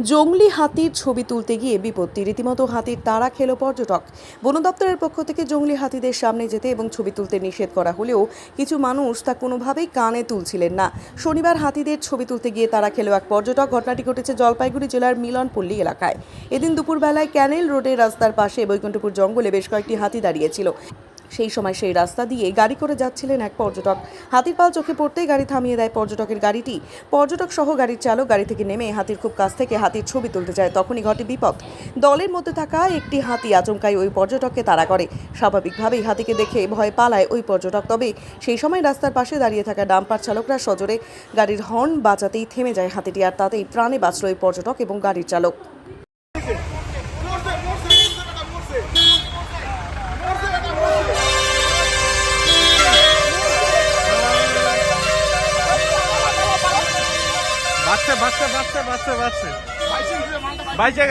জঙ্গলি হাতির ছবি তুলতে গিয়ে বিপত্তি। রীতিমতো হাতির তাড়া খেলো পর্যটক। বন দপ্তরের পক্ষ থেকে জঙ্গলি হাতিদের সামনে যেতে এবং ছবি তুলতে নিষেধ করা হলেও কিছু মানুষ তা কোনোভাবেই কানে তুলছিলেন না। শনিবার হাতিদের ছবি তুলতে গিয়ে তারা খেলো এক পর্যটক। ঘটনাটি ঘটেছে জলপাইগুড়ি জেলার মিলনপল্লী এলাকায়। এদিন দুপুরবেলায় ক্যানেল রোডের রাস্তার পাশে বৈকুণ্ঠপুর জঙ্গলে বেশ কয়েকটি হাতি দাঁড়িয়েছিল। সেই সময় সেই রাস্তা দিয়ে গাড়ি করে যাচ্ছিলেন এক পর্যটক। হাতির পাল চোখে পড়তেই গাড়ি থামিয়ে দেয় পর্যটকের গাড়িটি। পর্যটক সহ গাড়ির চালক গাড়ি থেকে নেমে হাতির খুব কাছ থেকে হাতির ছবি তুলতে যায়। তখনই ঘটে বিপদ। দলের মধ্যে থাকা একটি হাতি আচমকাই ওই পর্যটককে তাড়া করে। স্বাভাবিকভাবেই হাতিকে দেখে ভয় পালায় ওই পর্যটক। তবে সেই সময় রাস্তার পাশে দাঁড়িয়ে থাকা ডাম্পার চালকরা সজোরে গাড়ির হর্ন বাঁচাতেই থেমে যায় হাতিটি, আর তাতেই প্রাণে বাঁচল ওই পর্যটক এবং গাড়ির চালক। বাচ্চা বাচ্চা বাচ্চা বাচ্চা বাচ্চা বাইশে